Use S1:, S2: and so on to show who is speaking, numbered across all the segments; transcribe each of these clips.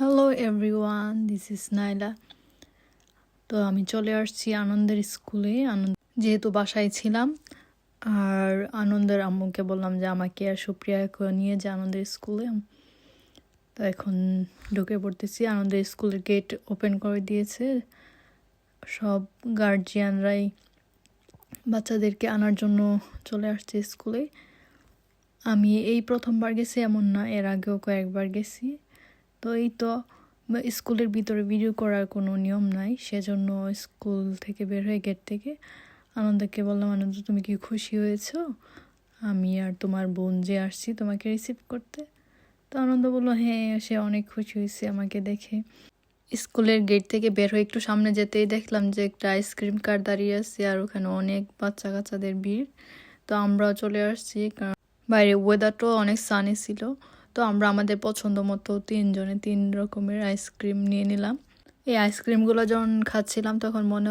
S1: Hello everyone this is Naila তো আমি চলে আসছি আনন্দের স্কুলে। আনন্দ যেহেতু বাসায় ছিলাম, আর আনন্দের আম্মুকে বললাম যে আমাকে আর সুপ্রিয়াকে নিয়ে যে আনন্দের স্কুলে। তো এখন ঢুকে পড়তেছি। আনন্দের স্কুলের গেট ওপেন করে দিয়েছে। সব গার্জিয়ানরাই বাচ্চাদেরকে আনার জন্য চলে আসছে স্কুলে। আমি এই প্রথমবার গেছি, এমন না, এর আগেও কয়েকবার গেছি। তো এই তো স্কুলের ভিতরে ভিডিও করার কোনো নিয়ম নাই, সেজন্য স্কুল থেকে বের হয়ে গেট থেকে আনন্দকে বললাম, আনন্দ, তুমি কি খুশি হয়েছো? আমি আর তোমার বোন যে আসছি তোমাকে রিসিভ করতে। তো আনন্দ বলল হ্যাঁ সে অনেক খুশি হয়েছে আমাকে দেখে। স্কুলের গেট থেকে বের হয়ে একটু সামনে যেতেই দেখলাম যে একটা আইসক্রিম কার দাঁড়িয়ে আছে, আর ওখানে অনেক বাচ্চা কাচ্চাদের ভিড়। তো আমরাও চলে আসছি, কারণ বাইরে ওয়েদারটাও অনেক সানি ছিল। তো আমরা আমাদের পছন্দ মতো তিনজনে তিন রকমের আইসক্রিম নিয়ে নিলাম। এই আইসক্রিমগুলো যখন খাচ্ছিলাম, তখন মনে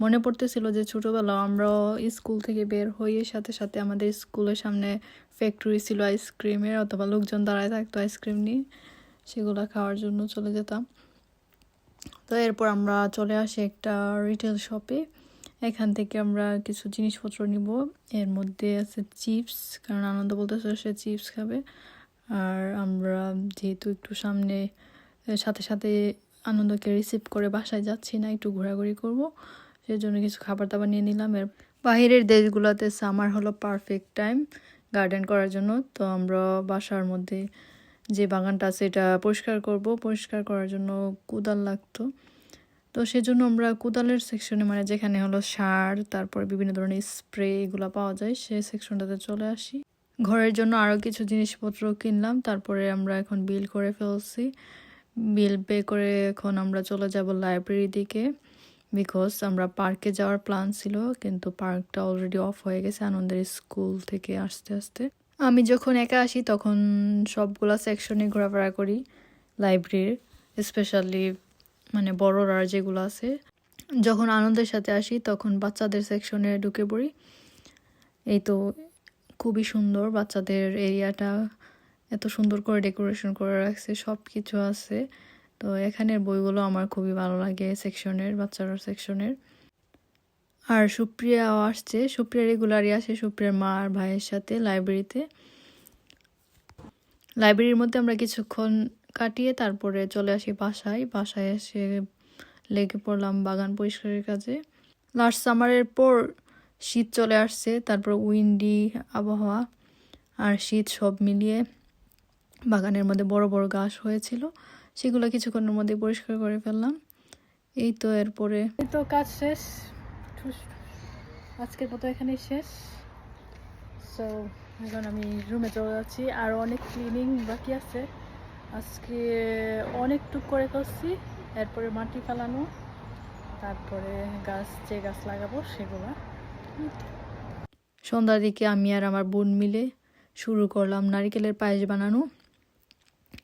S1: মনে পড়তেছিল যে ছোটোবেলা আমরা স্কুল থেকে বের হয়ে সাথে সাথে আমাদের স্কুলের সামনে ফ্যাক্টরি ছিল আইসক্রিমের অথবা লোকজন দাঁড়ায় থাকতো আইসক্রিম নিয়ে, সেগুলো খাওয়ার জন্য চলে যেতাম। তো এরপর আমরা চলে আসি একটা রিটেল শপে এখান থেকে আমরা কিছু জিনিসপত্র নিব। এর মধ্যে আছে চিপস কারণ আনন্দ বলতেছে সে চিপস খাবে। আর আমরা যেহেতু একটু সামনে সাথে সাথে আনন্দকে রিসিভ করে বাসায় যাচ্ছি না, একটু ঘোরাঘুরি করব। সেজন্য কিছু খাবার দাবার নিয়ে নিলাম। এর বাইরের দেশগুলোতে সামার হলো পারফেক্ট টাইম গার্ডেন করার জন্য। তো আমরা বাসার মধ্যে যে বাগানটা আছে এটা পরিষ্কার করব। পরিষ্কার করার জন্য কোদাল লাগতো। তো সেজন্য আমরা কোদালের সেকশনে মানে যেখানে হলো সার, তারপর বিভিন্ন ধরনের স্প্রে এগুলো পাওয়া যায় সেই সেকশনটাতে চলে আসি। ঘরের জন্য আরও কিছু জিনিসপত্র কিনলাম, তারপরে আমরা এখন বিল করে ফেলছি। বিল পে করে এখন আমরা চলে যাব লাইব্রেরি দিকে বিকজ আমরা পার্কে যাওয়ার প্ল্যান ছিল, কিন্তু পার্কটা অলরেডি অফ হয়ে গেছে, আনন্দের স্কুল থেকে আসতে আসতে। আমি যখন একা আসি, তখন সবগুলা সেকশনে ঘোরাফেরা করি লাইব্রেরির স্পেশালি মানে বড়রা যেগুলো আছে। যখন আনন্দের সাথে আসি, তখন বাচ্চাদের সেকশনে ঢুকে পড়ি। এই তো খুবই সুন্দর। বাচ্চাদের এরিয়াটা এত সুন্দর করে ডেকোরেশন করে রাখছে সব কিছু আছে। তো এখানের বইগুলো আমার খুবই ভালো লাগে সেকশনের, বাচ্চারা সেকশনের। আর সুপ্রিয়াও আসছে, সুপ্রিয়া রেগুলারই আসে, সুপ্রিয়ার মা আর ভাইয়ের সাথে লাইব্রেরিতে। লাইব্রেরির মধ্যে আমরা কিছুক্ষণ কাটিয়ে তারপরে চলে আসি বাসায়। বাসায় এসে লেগে পড়লাম বাগান পরিষ্কারের কাজে। লাস্ট সামারের পর শীত চলে আসছে, তারপর উইন্ডি আবহাওয়া আর শীত সব মিলিয়ে বাগানের মধ্যে বড় বড় গাছ হয়েছিল, সেগুলো কিছুক্ষণের মধ্যে পরিষ্কার করে ফেললাম। এই তো এরপরে এই তো কাজ শেষ। আজকের মতো এখানে শেষ। সো এখন আমি রুমে চলে যাচ্ছি। আর অনেক ক্লিনিং বাকি আছে। আজকে অনেক টুক করে করছি। এরপরে মাটি ফেলানো, তারপরে গাছ যে গাছ লাগাবো সেগুলো। সন্ধ্যার দিকে আমি আর আমার বোন মিলে শুরু করলাম নারিকেলের পায়েস বানানো।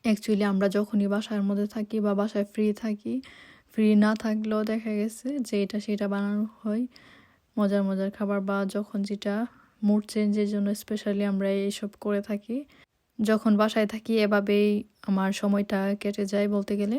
S1: অ্যাকচুয়ালি আমরা যখনই বাসার মধ্যে থাকি বা বাসায় ফ্রি থাকি ফ্রি না থাকলেও দেখা গেছে যে এটা সেটা বানানো হয়। মজার মজার খাবার বা যখন যেটা মুড চেঞ্জের জন্য স্পেশালি আমরা এইসব করে থাকি। যখন বাসায় থাকি এভাবেই আমার সময়টা কেটে যায় বলতে গেলে।